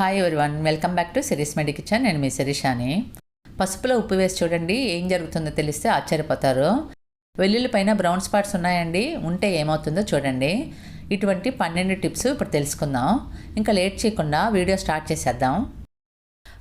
Hi everyone welcome back to series మెడి kitchen నేను మీ శిరీషాని. పసుపులో ఉప్పు వేసి చూడండి. ఏం జరుగుతుందో తెలిస్తే ఆశ్చర్యపోతారు. వెల్లుల్లి పైన బ్రౌన్ స్పాట్స్ ఉన్నాయండి. ఉంటే ఏమవుతుందో చూడండి. ఇటువంటి పన్నెండు టిప్స్ ఇప్పుడు తెలుసుకుందాం. ఇంకా లేట్ చేయకుండా వీడియో స్టార్ట్ చేసేద్దాం.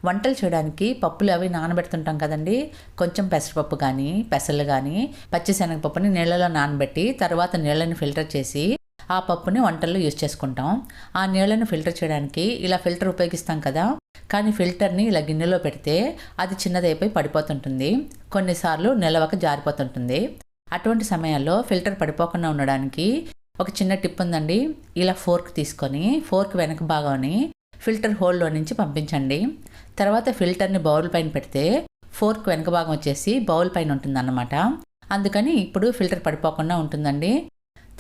వంటలు చేయడానికి పప్పులు అవి నానబెడుతుంటాం కదండి. కొంచెం పెసరపప్పు కానీ పెసలు కానీ పచ్చిశనగపప్పుని నీళ్ళలో నానబెట్టి తర్వాత నీళ్ళని ఫిల్టర్ చేసి ఆ పప్పుని వంటల్లో యూజ్ చేసుకుంటాం. ఆ నీళ్ళను ఫిల్టర్ చేయడానికి ఇలా ఫిల్టర్ ఉపయోగిస్తాం కదా? కానీ ఫిల్టర్ని ఇలా గిన్నెలో పెడితే అది చిన్నదైపోయి పడిపోతుంటుంది. కొన్నిసార్లు నిలవక జారిపోతుంటుంది. అటువంటి సమయాల్లో ఫిల్టర్ పడిపోకుండా ఉండడానికి ఒక చిన్న టిప్ ఉందండి. ఇలా ఫోర్క్ తీసుకొని ఫోర్క్ వెనక భాగాన్ని ఫిల్టర్ హోల్లో నుంచి పంపించండి. తర్వాత ఫిల్టర్ని బౌల్ పైన పెడితే ఫోర్క్ వెనక భాగం వచ్చేసి బౌల్ పైన ఉంటుందన్నమాట. అందుకని ఇప్పుడు ఫిల్టర్ పడిపోకుండా ఉంటుందండి.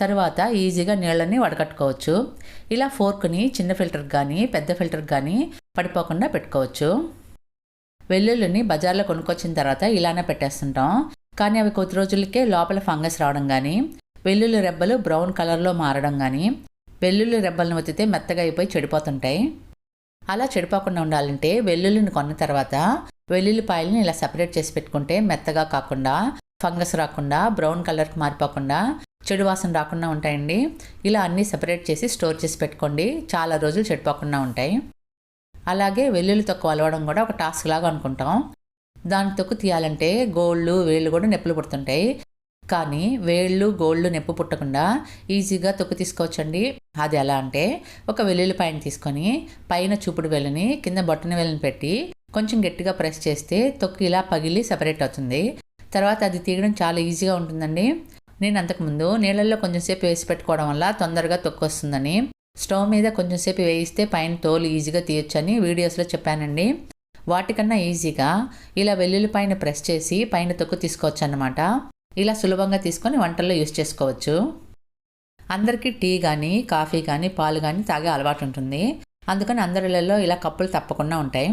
తర్వాత ఈజీగా నీళ్ళని వడకట్టుకోవచ్చు. ఇలా ఫోర్క్ని చిన్న ఫిల్టర్కి కానీ పెద్ద ఫిల్టర్కి కానీ పడిపోకుండా పెట్టుకోవచ్చు. వెల్లుల్లిని బజార్లో కొనుక్కొచ్చిన తర్వాత ఇలానే పెట్టేస్తుంటాం. కానీ అవి కొద్ది రోజులకే లోపల ఫంగస్ రావడం కానీ వెల్లుల్లి రెబ్బలు బ్రౌన్ కలర్లో మారడం కానీ వెల్లుల్లి రెబ్బలను ఒత్తితే మెత్తగా అయిపోయి చెడిపోతుంటాయి. అలా చెడిపోకుండా ఉండాలంటే వెల్లుల్లిని కొన్న తర్వాత వెల్లుల్లిపాయలను ఇలా సపరేట్ చేసి పెట్టుకుంటే మెత్తగా కాకుండా ఫంగస్ రాకుండా బ్రౌన్ కలర్కి మారిపోకుండా చెడు వాసన రాకుండా ఉంటాయండి. ఇలా అన్నీ సెపరేట్ చేసి స్టోర్ చేసి పెట్టుకోండి. చాలా రోజులు చెడిపోకుండా ఉంటాయి. అలాగే వెల్లుల్లి తొక్కు అలవడం కూడా ఒక టాస్క్ లాగా అనుకుంటాం. దాని తొక్కు తీయాలంటే గోళ్ళు వేళ్ళు కూడా నొప్పులు పుడుతుంటాయి. కానీ వేళ్ళు గోళ్ళు నొప్పి పుట్టకుండా ఈజీగా తొక్కు తీసుకోవచ్చండి. అది ఎలా అంటే ఒక వెల్లుల్లి పైన తీసుకొని పైన చూపుడు వెళ్ళని కింద బొట్టన వెళ్ళని పెట్టి కొంచెం గట్టిగా ప్రెస్ చేస్తే తొక్కు ఇలా పగిలి సపరేట్ అవుతుంది. తర్వాత అది తీయడం చాలా ఈజీగా ఉంటుందండి. నేను అంతకుముందు నీళ్ళల్లో కొంచెంసేపు వేసి పెట్టుకోవడం వల్ల తొందరగా తొక్కు వస్తుందని స్టవ్ మీద కొంచెంసేపు వేయిస్తే పైన తోలు ఈజీగా తీయొచ్చని వీడియోస్లో చెప్పానండి. వాటికన్నా ఈజీగా ఇలా వెల్లుల్లి పైన ప్రెస్ చేసి పైన తొక్కు తీసుకోవచ్చు అన్నమాట ఇలా సులభంగా తీసుకొని వంటల్లో యూస్ చేసుకోవచ్చు. అందరికీ టీ కానీ కాఫీ కానీ పాలు కానీ తాగే అలవాటు ఉంటుంది. అందుకని అందరిలో ఇలా కప్పులు తప్పకుండా ఉంటాయి.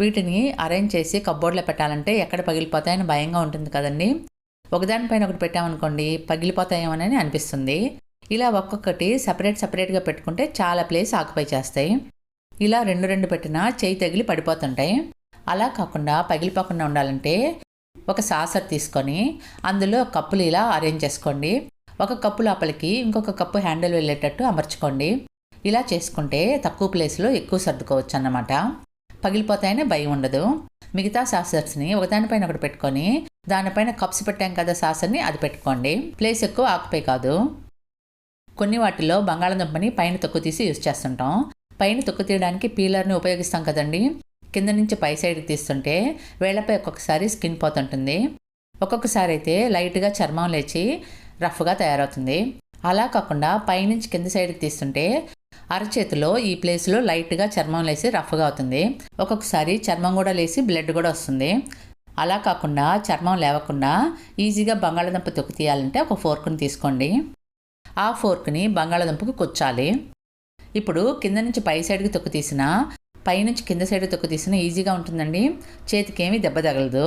వీటిని అరేంజ్ చేసి కబ్బోర్డ్లో పెట్టాలంటే ఎక్కడ పగిలిపోతాయని భయంగా ఉంటుంది కదండి. ఒకదానిపైన ఒకటి పెట్టామనుకోండి పగిలిపోతాయేమోనని అనిపిస్తుంది. ఇలా ఒక్కొక్కటి సపరేట్ సపరేట్గా పెట్టుకుంటే చాలా ప్లేస్ ఆక్యుపై చేస్తాయి. ఇలా రెండు రెండు పెట్టినా చేయి తగిలి పడిపోతుంటాయి. అలా కాకుండా పగిలిపోకుండా ఉండాలంటే ఒక సాసర్ తీసుకొని అందులో కప్పులు ఇలా అరేంజ్ చేసుకోండి. ఒక కప్పు లోపలికి ఇంకొక కప్పు హ్యాండిల్ వెళ్ళేటట్టు అమర్చుకోండి. ఇలా చేసుకుంటే తక్కువ ప్లేస్లో ఎక్కువ సర్దుకోవచ్చు అన్నమాట పగిలిపోతాయనే భయం ఉండదు. మిగతా సాసర్స్ని ఒకదానిపైన ఒకటి పెట్టుకొని దానిపైన కప్స్ పెట్టాం కదా సాసర్ని అది పెట్టుకోండి. ప్లేస్ ఎక్కువ ఆకుపై కాదు. కొన్ని వాటిలో బంగాళదుంపని పైన తొక్కు తీసి యూజ్ చేస్తుంటాం. పైన తొక్కు తీయడానికి పీలర్ని ఉపయోగిస్తాం కదండి. కింద నుంచి పై సైడ్కి తీస్తుంటే వేళ్ళపై ఒక్కొక్కసారి స్కిన్ పోతుంటుంది. ఒక్కొక్కసారి అయితే లైట్గా చర్మం లేచి రఫ్గా తయారవుతుంది. అలా కాకుండా పైనుంచి కింద సైడ్కి తీస్తుంటే అరచేతిలో ఈ ప్లేస్లో లైట్గా చర్మం లేసి రఫ్గా అవుతుంది. ఒక్కొక్కసారి చర్మం కూడా లేసి బ్లడ్ కూడా వస్తుంది. అలా కాకుండా చర్మం లేవకుండా ఈజీగా బంగాళదుంప తొక్కు తీయాలంటే ఒక ఫోర్క్ని తీసుకోండి. ఆ ఫోర్క్ని బంగాళదుంపకు కుచ్చాలి. ఇప్పుడు కింద నుంచి పై సైడ్కి తొక్కు తీసిన పైనుంచి కింద సైడ్ తొక్కు తీసిన ఈజీగా ఉంటుందండి. చేతికి ఏమీ దెబ్బ తగలదు.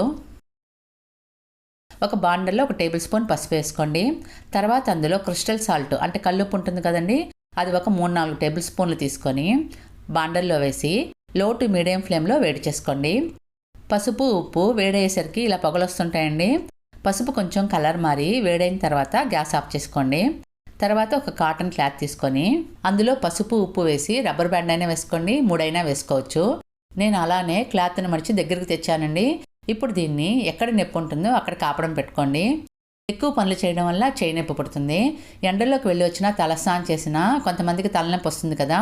ఒక బాండల్లో ఒక టేబుల్ స్పూన్ పసుపు వేసుకోండి. తర్వాత అందులో క్రిస్టల్ సాల్ట్ అంటే కల్లుప్పు ఉంటుంది కదండి అది ఒక మూడు నాలుగు టేబుల్ స్పూన్లు తీసుకొని బాండల్లో వేసి లో టు మీడియం ఫ్లేమ్లో వేడి చేసుకోండి. పసుపు ఉప్పు వేడయ్యేసరికి ఇలా పొగలొస్తుంటాయండి. పసుపు కొంచెం కలర్ మారి వేడైన తర్వాత గ్యాస్ ఆఫ్ చేసుకోండి. తర్వాత ఒక కాటన్ క్లాత్ తీసుకొని అందులో పసుపు ఉప్పు వేసి రబ్బర్ బ్యాండ్ అయినా వేసుకోండి మూడైనా వేసుకోవచ్చు. నేను అలానే క్లాత్ని మడిచి దగ్గరికి తెచ్చానండి. ఇప్పుడు దీన్ని ఎక్కడ నొప్పి ఉంటుందో అక్కడ కాపడం పెట్టుకోండి. ఎక్కువ పనులు చేయడం వల్ల చేయి నొప్పి పుడుతుంది. ఎండలోకి వెళ్ళి వచ్చినా తలస్నానం చేసినా కొంతమందికి తలనొప్పి వస్తుంది కదా.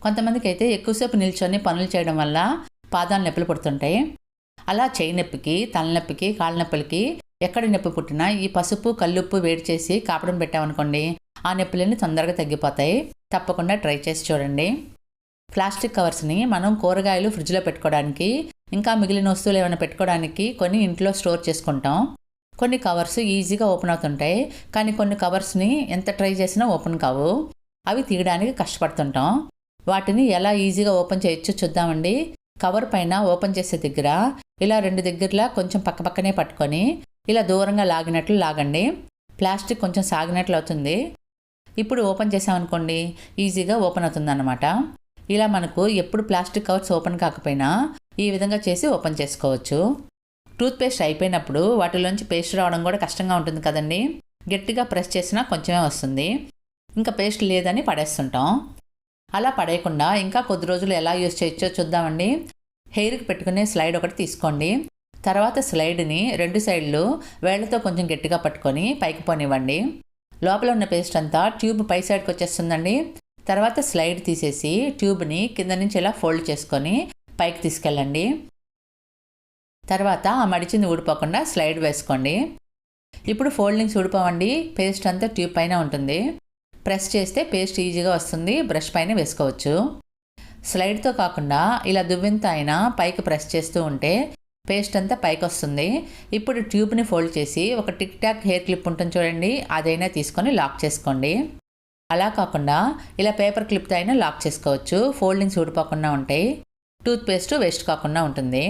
కొంతమందికి అయితే ఎక్కువసేపు నిల్చొని పనులు చేయడం వల్ల పాదాలు నొప్పులు పుడుతుంటాయి. అలా చేయి నొప్పికి తలనొప్పికి కాళ్ళ నొప్పులకి ఎక్కడ నొప్పి పుట్టినా ఈ పసుపు కల్లుప్పు వేడి చేసి కాపడం పెట్టామనుకోండి ఆ నొప్పులన్నీ తొందరగా తగ్గిపోతాయి. తప్పకుండా ట్రై చేసి చూడండి. ప్లాస్టిక్ కవర్స్ని మనం కూరగాయలు ఫ్రిడ్జ్లో పెట్టుకోవడానికి ఇంకా మిగిలిన వస్తువులు ఏమైనా పెట్టుకోవడానికి కొన్ని ఇంట్లో స్టోర్ చేసుకుంటాం. కొన్ని కవర్స్ ఈజీగా ఓపెన్ అవుతుంటాయి కానీ కొన్ని కవర్స్ని ఎంత ట్రై చేసినా ఓపెన్ కావు. అవి తీయడానికి కష్టపడుతుంటాం. వాటిని ఎలా ఈజీగా ఓపెన్ చేయొచ్చో చూద్దామండి. కవర్ పైన ఓపెన్ చేసే దగ్గర ఇలా రెండు దగ్గరలా కొంచెం పక్కపక్కనే పట్టుకొని ఇలా దూరంగా లాగినట్లు లాగండి. ప్లాస్టిక్ కొంచెం సాగినట్లు అవుతుంది. ఇప్పుడు ఓపెన్ చేసామనుకోండి ఈజీగా ఓపెన్ అవుతుందన్నమాట. ఇలా మనకు ఎప్పుడు ప్లాస్టిక్ కవర్స్ ఓపెన్ కాకపోయినా ఈ విధంగా చేసి ఓపెన్ చేసుకోవచ్చు. టూత్పేస్ట్ అయిపోయినప్పుడు వాటిలోంచి పేస్ట్ రావడం కూడా కష్టంగా ఉంటుంది కదండి. గట్టిగా ప్రెస్ చేసినా కొంచెమే వస్తుంది. ఇంకా పేస్ట్ లేదని పడేస్తుంటాం. అలా పడేయకుండా ఇంకా కొద్ది రోజులు ఎలా యూజ్ చేయొచ్చో చూద్దామండి. హెయిర్కి పెట్టుకునే స్లైడ్ ఒకటి తీసుకోండి. తర్వాత స్లైడ్ని రెండు సైడ్లు వేళ్ళతో కొంచెం గట్టిగా పట్టుకొని పైకి పోనివ్వండి. లోపల ఉన్న పేస్ట్ అంతా ట్యూబ్ పై సైడ్కి వచ్చేస్తుందండి. తర్వాత స్లైడ్ తీసేసి ట్యూబ్ని కింద నుంచి ఇలా ఫోల్డ్ చేసుకొని పైకి తీసుకెళ్ళండి. తర్వాత ఆ మడిచింది ఊడిపోకుండా స్లైడ్ వేసుకోండి. ఇప్పుడు ఫోల్డింగ్స్ ఊడిపోవండి. పేస్ట్ అంతా ట్యూబ్ పైన ఉంటుంది. ప్రెస్ చేస్తే పేస్ట్ ఈజీగా వస్తుంది. బ్రష్ పైన వేసుకోవచ్చు. స్లైడ్తో కాకుండా ఇలా దువ్వెంత అయినా పైకి ప్రెస్ చేస్తూ ఉంటే పేస్ట్ అంతా పైకి వస్తుంది. ఇప్పుడు ట్యూబ్ని ఫోల్డ్ చేసి ఒక టిక్ టాక్ హెయిర్ క్లిప్ ఉంటుంది చూడండి. అదైనా తీసుకొని లాక్ చేసుకోండి. అలా కాకుండా ఇలా పేపర్ క్లిప్తో అయినా లాక్ చేసుకోవచ్చు. ఫోల్డింగ్స్ ఊడిపోకుండా ఉంటాయి. టూత్పేస్ట్ వేస్ట్ కాకుండా ఉంటుంది.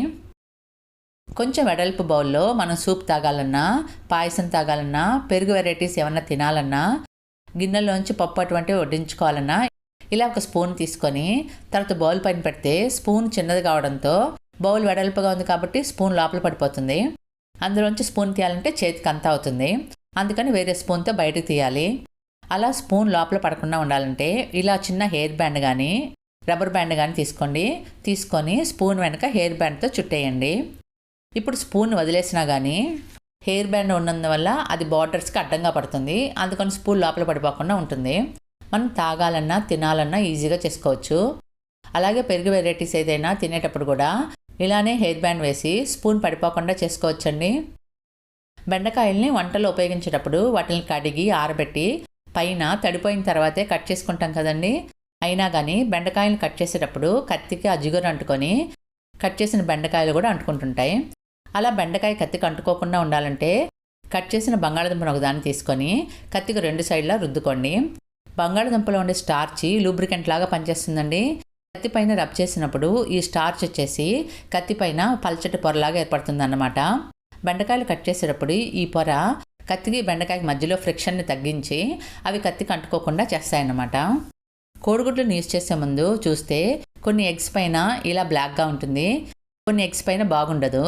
కొంచెం వెడల్పు బౌల్లో మనం సూప్ తాగాలన్నా పాయసం తాగాలన్నా పెరుగు వెరైటీస్ ఏమన్నా తినాలన్నా గిన్నెలోంచి పప్పు అటువంటివి వడ్డించుకోవాలన్నా ఇలా ఒక స్పూన్ తీసుకొని తర్వాత బౌల్ పైన పెడితే స్పూన్ చిన్నది కావడంతో బౌల్ వెడల్పుగా ఉంది కాబట్టి స్పూన్ లోపల పడిపోతుంది. అందులోంచి స్పూన్ తీయాలంటే చేతికి అంతా అవుతుంది. అందుకని వేరే స్పూన్తో బయటకు తీయాలి. అలా స్పూన్ లోపల పడకుండా ఉండాలంటే ఇలా చిన్న హెయిర్ బ్యాండ్ కానీ రబ్బర్ బ్యాండ్ కానీ తీసుకోండి. తీసుకొని స్పూన్ వెనక హెయిర్ బ్యాండ్తో చుట్టేయండి. ఇప్పుడు స్పూన్ వదిలేసినా కానీ హెయిర్ బ్యాండ్ ఉన్నందువల్ల అది బార్డర్స్కి అడ్డంగా పడుతుంది. అందుకని స్పూన్ లోపల పడిపోకుండా ఉంటుంది. మనం తాగాలన్నా తినాలన్నా ఈజీగా చేసుకోవచ్చు. అలాగే పెరుగు వెరైటీస్ ఏదైనా తినేటప్పుడు కూడా ఇలానే హెయిర్ బ్యాండ్ వేసి స్పూన్ పడిపోకుండా చేసుకోవచ్చండి. బెండకాయల్ని వంటలో ఉపయోగించేటప్పుడు వాటిని కడిగి ఆరబెట్టి పైన తడిపోయిన తర్వాతే కట్ చేసుకుంటాం కదండి. అయినా కానీ బెండకాయలు కట్ చేసేటప్పుడు కత్తికి అజిగురు అంటుకొని కట్ చేసిన బెండకాయలు కూడా అంటుకుంటుంటాయి. అలా బెండకాయ కత్తికి అంటుకోకుండా ఉండాలంటే కట్ చేసిన బంగాళదుంపను ఒకదాన్ని తీసుకొని కత్తికి రెండు సైడ్లా రుద్దుకోండి. బంగాళదుంపలో ఉండే స్టార్చి లూబ్రికెంట్ లాగా పనిచేస్తుందండి. కత్తి పైన రబ్ చేసినప్పుడు ఈ స్టార్చ్ వచ్చేసి కత్తి పైన పల్చటి పొరలాగా ఏర్పడుతుందన్నమాట. బెండకాయలు కట్ చేసేటప్పుడు ఈ పొర కత్తికి బెండకాయకి మధ్యలో ఫ్రిక్షన్ని తగ్గించి అవి కత్తికి అంటుకోకుండా చేస్తాయన్నమాట. కోడిగుడ్లు యూస్ చేసే ముందు చూస్తే కొన్ని ఎగ్స్ పైన ఇలా బ్లాక్గా ఉంటుంది. కొన్ని ఎగ్స్ పైన బాగుండదు.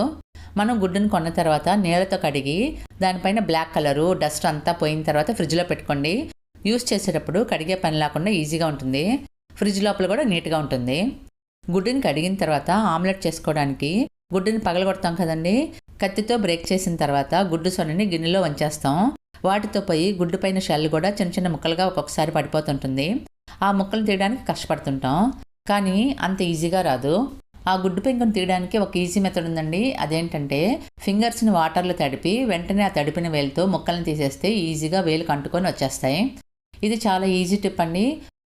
మనం గుడ్డును కొన్న తర్వాత నీళ్ళతో కడిగి దానిపైన బ్లాక్ కలరు డస్ట్ అంతా పోయిన తర్వాత ఫ్రిడ్జ్లో పెట్టుకోండి. యూస్ చేసేటప్పుడు కడిగే పని లేకుండా ఈజీగా ఉంటుంది. ఫ్రిడ్జ్ లోపల కూడా నీట్గా ఉంటుంది. గుడ్డుని కడిగిన తర్వాత ఆమ్లెట్ చేసుకోవడానికి గుడ్డుని పగలగొడతాం కదండి. కత్తితో బ్రేక్ చేసిన తర్వాత గుడ్డు సొనని గిన్నెలో వంచేస్తాం. వాటితో పోయి గుడ్డు పైన షెల్ కూడా చిన్న చిన్న ముక్కలుగా ఒక్కొక్కసారి పడిపోతుంటుంది. ఆ ముక్కలు తీయడానికి కష్టపడుతుంటాం. కానీ అంత ఈజీగా రాదు. ఆ గుడ్డు పెంకును తీయడానికి ఒక ఈజీ మెథడ్ ఉందండి. అదేంటంటే ఫింగర్స్ని వాటర్లో తడిపి వెంటనే ఆ తడిపిన వేలుతో ముక్కలను తీసేస్తే ఈజీగా వేలు కంటుకొని వచ్చేస్తాయి. ఇది చాలా ఈజీ టిప్ అండి.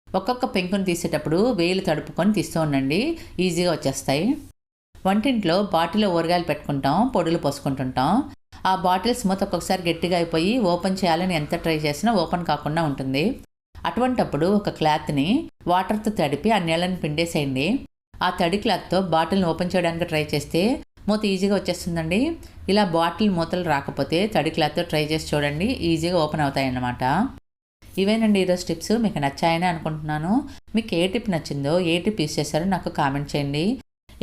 ఒక్కొక్క పెంకును తీసేటప్పుడు వేలు తడుపుకొని తీస్తూ ఉండండి. ఈజీగా వచ్చేస్తాయి. వంటింట్లో బాటిల్లో ఊరగాయలు పెట్టుకుంటాం పొడులు పోసుకుంటుంటాం. ఆ బాటిల్స్ మూత ఒక్కొక్కసారి గట్టిగా అయిపోయి ఓపెన్ చేయాలని ఎంత ట్రై చేసినా ఓపెన్ కాకుండా ఉంటుంది. అటువంటప్పుడు ఒక క్లాత్ని వాటర్తో తడిపి ఆ నీళ్ళని పిండేసేయండి. ఆ తడి క్లాత్తో బాటిల్ని ఓపెన్ చేయడానికి ట్రై చేస్తే మూత ఈజీగా వచ్చేస్తుందండి. ఇలా బాటిల్ మూతలు రాకపోతే తడి క్లాత్తో ట్రై చేసి చూడండి ఈజీగా ఓపెన్ అవుతాయి అన్నమాట ఇవేనండి ఈరోజు టిప్స్. మీకు నచ్చాయని అనుకుంటున్నాను. మీకు ఏ టిప్ నచ్చిందో ఏ టిప్ యూస్ చేశారో నాకు కామెంట్ చేయండి.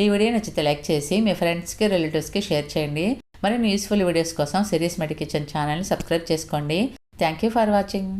ఈ వీడియో నచ్చితే లైక్ చేసి మీ ఫ్రెండ్స్కి రిలేటివ్స్కి షేర్ చేయండి. మరిన్ని యూస్ఫుల్ వీడియోస్ కోసం సిరీస్ మెడి కిచెన్ ఛానల్ని సబ్స్క్రైబ్ చేసుకోండి. Thank you for watching.